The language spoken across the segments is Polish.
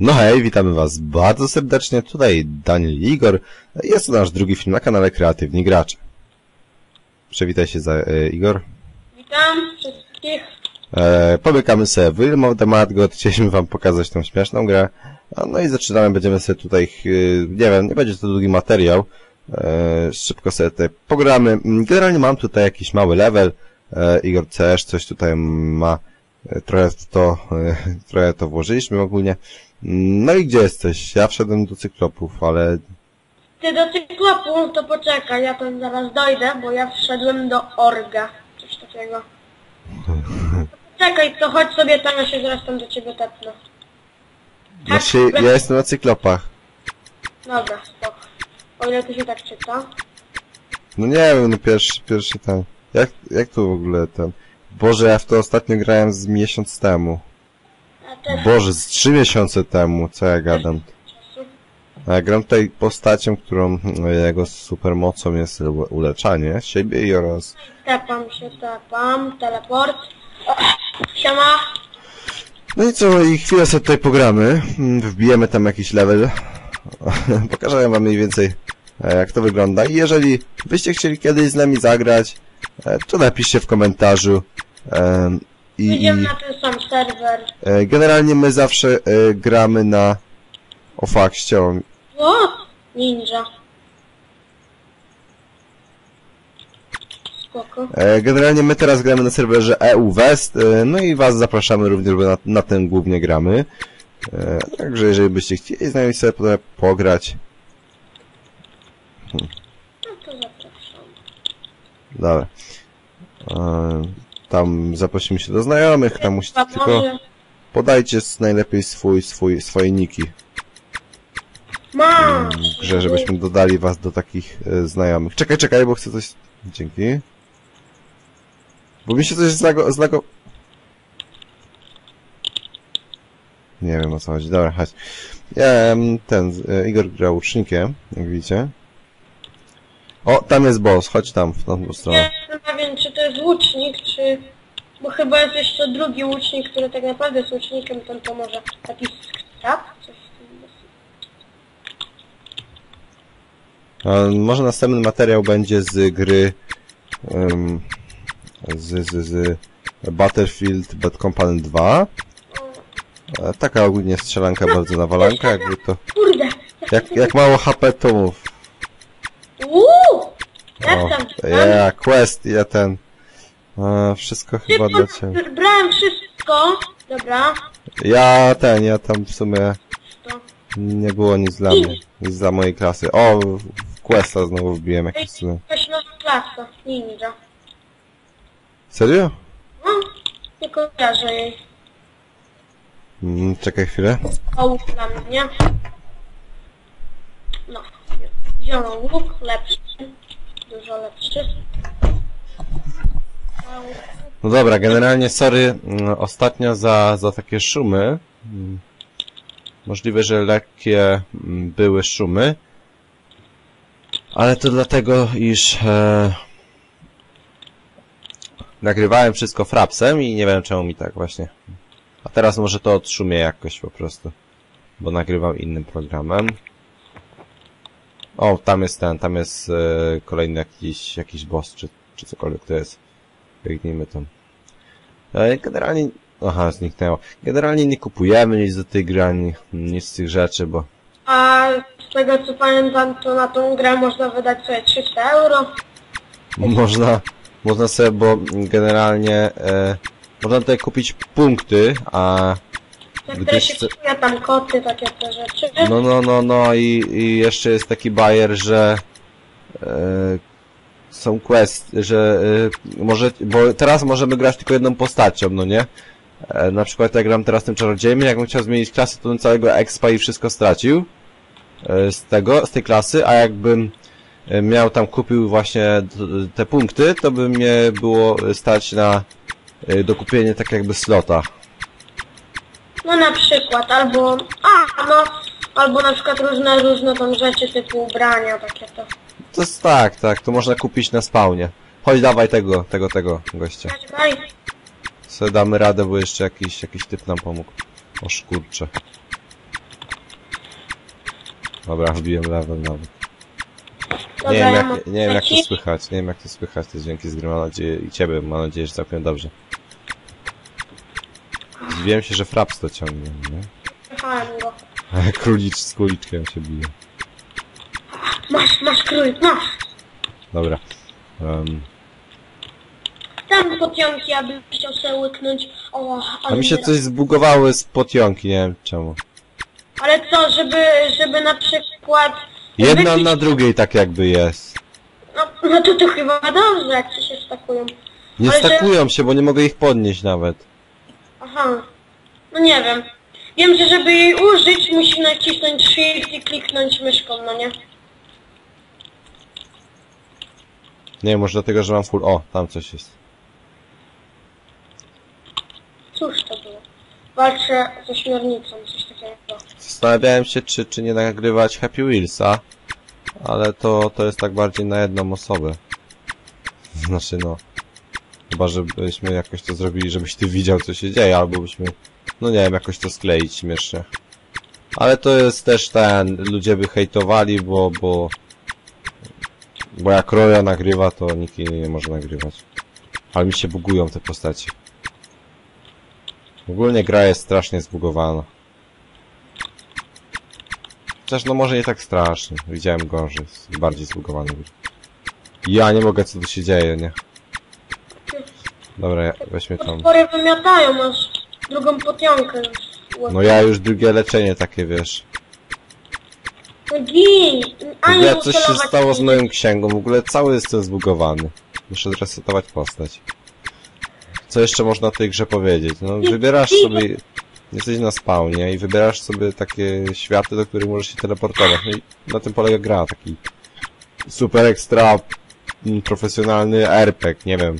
No hej, witamy was bardzo serdecznie, tutaj Daniel i Igor. Jest to nasz drugi film na kanale Kreatywni Gracze. Przywitaj się za e, Igor. Witam wszystkich. E, pomykamy sobie Wilm of the Mad God, chcieliśmy wam pokazać tą śmieszną grę. No i zaczynamy, będziemy sobie tutaj, e, nie wiem, nie będzie to długi materiał. E, szybko sobie tutaj pogramy. Generalnie mam tutaj jakiś mały level. E, Igor też coś tutaj ma. E, Trochę to, e, trochę to włożyliśmy ogólnie. No i gdzie jesteś? Ja wszedłem do cyklopów, ale Ty do cyklopu, to poczekaj, ja tam zaraz dojdę, bo ja wszedłem do orga. Coś takiego. Czekaj, to chodź sobie tam, ja się zaraz tam do ciebie tepnę. znaczy, ja jestem na cyklopach. Dobra, spoko. O ile to się tak czyta. No nie wiem, no pierwszy, pierwszy ten. Jak, jak to w ogóle ten? Boże, ja w to ostatnio grałem z miesiąc temu. Boże, z trzy miesiące temu, co ja gadam. ja gram tutaj postacią, którą no, jego supermocą jest ule- uleczanie siebie i oraz... Tepam się, tepam, teleport. O, siema. No i co, i chwilę sobie tutaj pogramy. Mm, Wbijemy tam jakiś level. Pokażę wam mniej więcej, e, jak to wygląda. I jeżeli byście chcieli kiedyś z nami zagrać, e, to napiszcie w komentarzu. I, i Idziemy na ten sam serwer. e, generalnie my zawsze e, gramy na... O fuck, ściąłem. O! Ninja. Spoko. E, Generalnie my teraz gramy na serwerze EU West, e, no i was zapraszamy również, bo na, na tym głównie gramy. E, Także jeżeli byście chcieli z nami sobie potem pograć, No to zapraszam. dobra. E, Tam zaprosimy się do znajomych, tam musicie Chyba tylko może- podajcie s- najlepiej swój, swój, swoje niki w grze, żebyśmy dodali was do takich e, znajomych. Czekaj, czekaj, bo chcę coś... Dzięki. Bo mi się coś zlago... zlago... Nie wiem o co chodzi. Dobra, chodź. Ja, em, ten, e, Igor gra łucznikiem, jak widzicie. O, tam jest boss, chodź tam, w tą Nie stronę. jestem pewien, czy to jest łucznik. Bo chyba jest jeszcze drugi łucznik, który tak naprawdę jest łucznikiem, ten to może taki skrap? Coś. A może następny materiał będzie z gry z, z, z Battlefield Bad Company 2. E, Taka ogólnie strzelanka bardzo nawalanka, jakby to... Kurde! Jak, jak mało HP to mów. Uuu! Jak O, tam? ja, quest, ja ten... E, wszystko chyba dla ciebie. brałem wszystko. Dobra. Ja ten, ja tam w sumie To. nie było nic dla mnie. Nic dla mojej klasy. O, w- questa znowu wbiłem jakiś cudem. jakaś nowa klasa. Ninja. Serio? No, nie kojarzę jej. Mm, czekaj chwilę. O, dla mnie. No. Wziąłem łuk, lepszy. Dużo lepszy. No dobra, generalnie sorry mm, ostatnio za, za takie szumy. Mm, Możliwe, że lekkie mm, były szumy. Ale to dlatego, iż e, nagrywałem wszystko frapsem i nie wiem czemu mi tak właśnie. A teraz może to odszumie jakoś po prostu. Bo nagrywam innym programem. O, tam jest ten, tam jest e, kolejny jakiś, jakiś boss, czy, czy cokolwiek to jest. Biegnijmy tam. E, Generalnie... Aha, zniknęło. Generalnie nie kupujemy nic do tej gry, ani nic z tych rzeczy, bo... A z tego co pamiętam, to na tą grę można wydać sobie 300 euro. Można... Można sobie, bo generalnie... E, można tutaj kupić punkty, a... Gdy się chce- kupuje tam koty, takie te rzeczy. No, no, no, no i, i jeszcze jest taki bajer, że... E, są quest, że e, może, bo teraz możemy grać tylko jedną postacią, no nie? E, na przykład jak gram teraz tym czarodziejem, jakbym chciał zmienić klasę, to bym całego expa i wszystko stracił e, z tego, z tej klasy, a jakbym e, miał tam kupił właśnie te punkty, to by mnie było stać na e, dokupienie tak jakby slota. No na przykład, albo... A, no... Albo na przykład różne, różne tam rzeczy typu ubrania, takie to. To jest tak, tak, to można kupić na spawnie. Chodź, dawaj tego, tego, tego gościa. Sobie damy radę, bo jeszcze jakiś, jakiś typ nam pomógł. O szkurcze. Dobra, wbiłem level nawet. Dobra, nie wiem, ja jak, nie wiem jak to słychać, nie wiem jak to słychać te dźwięki z gry, mam nadzieję, i ciebie, mam nadzieję, że całkiem dobrze. Zdziwiłem się, że Fraps to ciągnie, nie? Jechałem go. Ale królicz z króliczkiem się bije. Masz, królik, masz. Dobra. Um, Tam potionki, aby chciał sobie łyknąć. O, a ale, mi się nie- coś zbugowały z potionki, nie wiem czemu. ale co, żeby, żeby na przykład... Jedna wypić- na drugiej tak jakby jest. No, no to to chyba dobrze, jak ci się stakują. Nie Ale że- stakują się, bo nie mogę ich podnieść nawet. Aha. No nie wiem. Wiem, że żeby jej użyć, musi nacisnąć shift i kliknąć myszką, no nie? Nie, może dlatego, że mam full... O, tam coś jest. Cóż to było? Walczę z ośmiornicą, coś takiego. Zastanawiałem się, czy, czy nie nagrywać Happy Wheelsa, ale to, to jest tak bardziej na jedną osobę. Znaczy no, chyba żebyśmy jakoś to zrobili, żebyś ty widział co się dzieje, albo byśmy, no nie wiem, jakoś to skleić śmiesznie. Ale to jest też ten, ludzie by hejtowali, bo, bo, bo jak Roya nagrywa, to nikt inny nie może nagrywać. Ale mi się bugują te postacie. Ogólnie gra jest strasznie zbugowana. Chociaż no może nie tak strasznie. Widziałem gorzej, bardziej zbugowany. był. Ja nie mogę co tu się dzieje, nie? Dobra, weźmy tam. Potwory wymiatają, masz drugą potionkę. No ja już drugie leczenie takie, wiesz. No gin! Ani ogóle coś się stało z moją księgą, w ogóle cały jestem zbugowany. Muszę zresetować postać. Co jeszcze można o tej grze powiedzieć? No wybierasz sobie... Jesteś na spawnie i wybierasz sobie takie światy, do których możesz się teleportować. No i na tym polega gra, taki super ekstra profesjonalny RPG, nie wiem.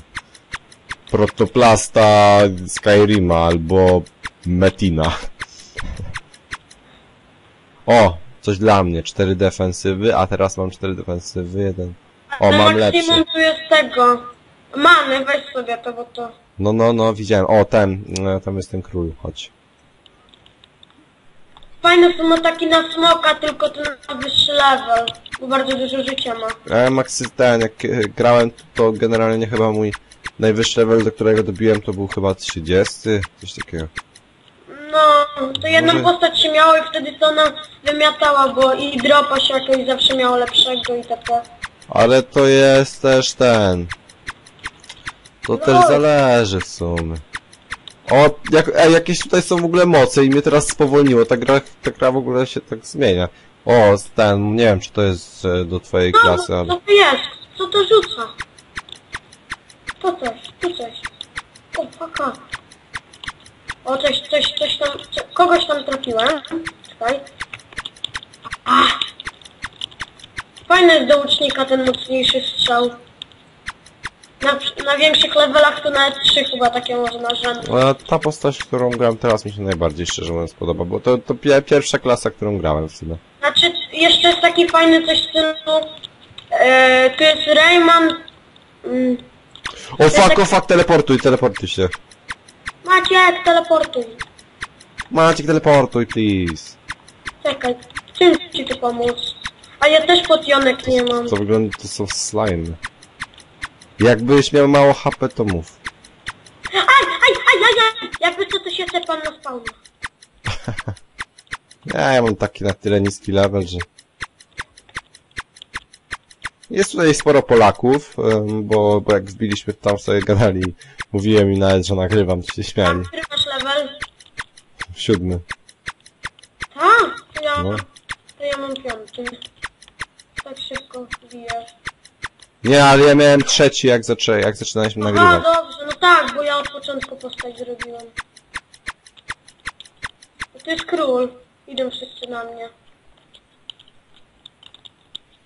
Protoplasta Skyrima albo Metina. O, coś dla mnie. Cztery defensywy, a teraz mam cztery defensywy, jeden. O, Na mam maksimum lepszy. tu jest tego. Mamy, weź sobie to, bo to... No, no, no, widziałem. O, ten, no, tam jest ten król, chodź. Fajne są ataki na smoka, tylko to na wyższy level. Bo bardzo dużo życia ma. Ja Maxy ten, jak e, grałem, to generalnie chyba mój najwyższy level, do którego dobiłem, to był chyba 30, coś takiego. No, to jedną Może- postać się miało i wtedy to ona wymiatała, bo i dropa się jakoś zawsze miało lepszego i tak. Ale to jest też ten. To No. też zależy w sumie. O, jak, ej, jakieś tutaj są w ogóle moce i mnie teraz spowolniło. Ta gra, ta gra w ogóle się tak zmienia. O, ten, nie wiem czy to jest e, do twojej No, klasy, no, ale... co to jest? Co to rzuca? To coś, tu coś. O, faka. O, coś, coś, coś tam, co, kogoś tam trafiłem. Czekaj. Ach. Fajny jest do łucznika ten mocniejszy strzał. Na, na większych levelach to nawet trzy chyba takie można rzędu. A ta postać, którą grałem teraz mi się najbardziej szczerze mówiąc podoba, bo to, to pie- pierwsza klasa, którą grałem w sumie. Znaczy, jeszcze jest taki fajny coś w stylu... E, tu jest Rayman... Mm, O fuck, o fuck, teleportuj, teleportuj się. Maciek, teleportuj. Maciek, teleportuj, please. Czekaj, czym ci tu pomóc? A ja też potionek nie mam. To wygląda, to są slime. Jakbyś miał mało HP, to mów. Aj, aj, aj, aj, aj! Jakby co, to się tepam na spawnie. Ja, ja mam taki na tyle niski level, że... Jest tutaj sporo Polaków, bo, bo jak wbiliśmy tam sobie gadali, mówiłem im nawet, że nagrywam, to się śmiali. który masz level? Siódmy. A, to ja, No. to ja mam piąty. Tak szybko wbijasz. Nie, ale ja miałem trzeci, jak, zaczę, jak zaczynaliśmy A, nagrywać. dobrze, no tak, bo ja od początku postać zrobiłem. To jest król. Idą wszyscy na mnie.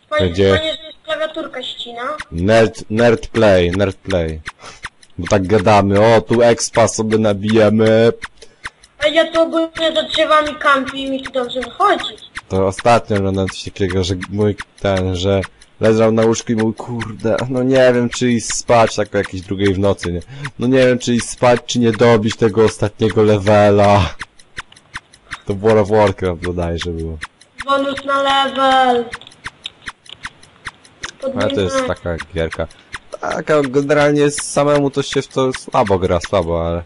Fajnie, fajnie że jest klawiaturka ścina. Nerd, nerd play, nerd play. Bo tak gadamy, o tu expa sobie nabijemy. A ja tu ogólnie za drzewami kampi i mi tu dobrze wychodzi. To ostatnio oglądałem coś takiego, że mój ten, że leżał na łóżku i mówił, kurde, no nie wiem czy iść spać, tak o jakiejś drugiej w nocy, nie? No nie wiem czy iść spać, czy nie dobić tego ostatniego levela. To World of Warcraft bodajże było. bonus na level. Ale to jest taka gierka. Taka generalnie samemu to się w to słabo gra, słabo, ale...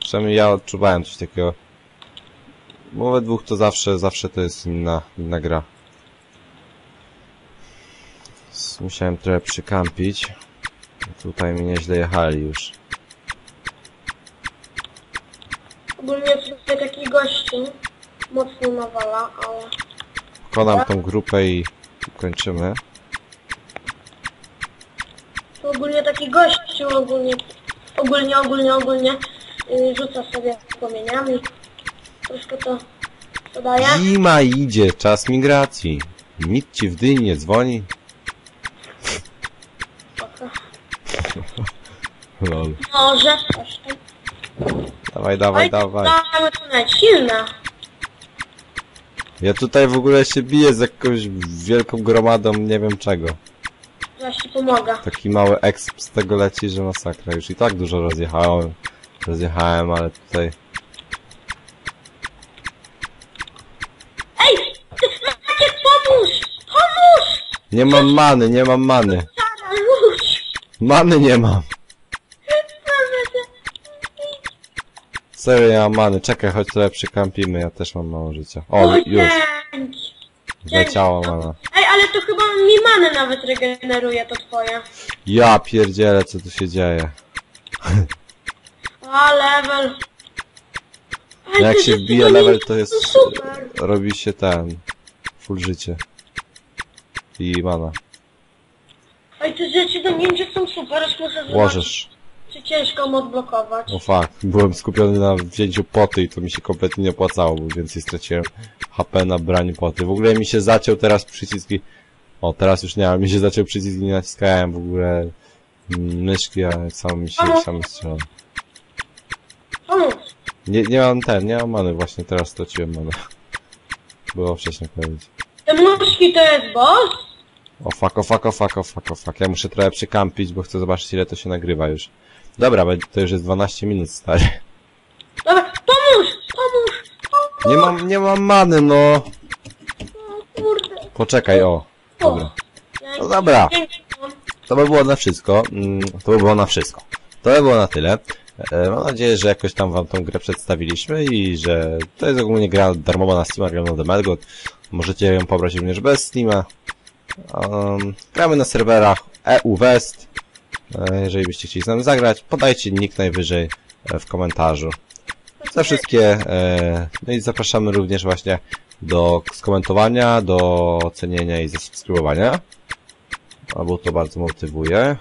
Przynajmniej ja odczuwałem coś takiego. Bo we dwóch to zawsze, zawsze to jest inna, inna gra. Musiałem trochę przykampić. Tutaj mi nieźle jechali już. Ogólnie tutaj taki gościu mocno nawala, ale... Pokonam tą grupę i kończymy. Tu ogólnie taki gościu ogólnie, ogólnie, ogólnie, ogólnie yy, rzuca sobie płomieniami. Troszkę to, to daje. Zima idzie, czas migracji. Nikt ci w dyni nie dzwoni. Spoko. Lol. Może, tam. Dawaj, dawaj, Oj, dawaj. To nawet silne. Ja tutaj w ogóle się biję z jakąś wielką gromadą, nie wiem czego. Zaś ci pomogę. Taki mały exp z tego leci, że masakra. Już i tak dużo rozjechałem. Rozjechałem, ale tutaj... Ej! Ty, Maciek, pomóż! Pomóż! Nie mam many, nie mam many. Sara! Many nie mam. Serio nie mam many. Czekaj, chodź tutaj przykampimy, ja też mam mało życia. O, Oj, już. dzięki. Leciała mana. Ej, ale to chyba mi manę nawet regeneruje to twoje. Ja pierdzielę, co tu się dzieje. A, level. Ej, Jak te się wbije level, to jest... Super. Robi się ten... Full życie. I mana. Ej, te rzeczy do ninja są super, aż muszę zobaczyć, Łożesz. Czy ciężko ją odblokować. O fuck, byłem skupiony na wzięciu poty i to mi się kompletnie nie opłacało, bo więcej straciłem HP na braniu poty. W ogóle mi się zaciął teraz przyciski... O, teraz już nie, ale mi się zaciął przycisk i nie naciskałem w ogóle myszki, a sam mi się sam strzelał. Pomóż. Nie, nie mam ten, nie mam many, właśnie teraz straciłem manę. Było wcześniej powiedzieć. Te muszki to jest boss? O fuck, o fuck, o fuck, o fuck, o fuck. Ja muszę trochę przykampić, bo chcę zobaczyć ile to się nagrywa już. Dobra, będzie- to już jest 12 minut, stary. Dobra, pomóż! Pomóż! pomóż. Nie mam, nie mam many, no. O kurde. Poczekaj, o. Dobra. No dobra. To by było na wszystko. Mm, To by było na wszystko. To by było na tyle. E, Mam nadzieję, że jakoś tam wam tą grę przedstawiliśmy i że to jest ogólnie gra darmowa na Steam, gra na Melgot. Możecie ją pobrać również bez Steama. Um, gramy na serwerach EU West. E, Jeżeli byście chcieli z nami zagrać, podajcie nick najwyżej e, w komentarzu. Za wszystkie, e, no i zapraszamy również właśnie do skomentowania, do ocenienia i zasubskrybowania. A bo to bardzo motywuje.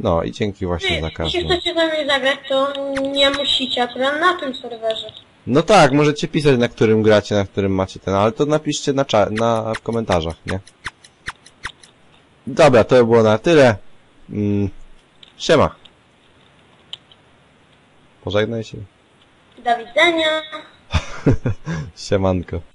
No i dzięki właśnie za Jeśli każdą. chcecie z nami zagrać, to nie musicie akurat na tym serwerze. No tak, możecie pisać na którym gracie, na którym macie ten, ale to napiszcie na, na w komentarzach, nie? Dobra, to by było na tyle. Mm, siema. Pożegnaj się. Do widzenia. Siemanko.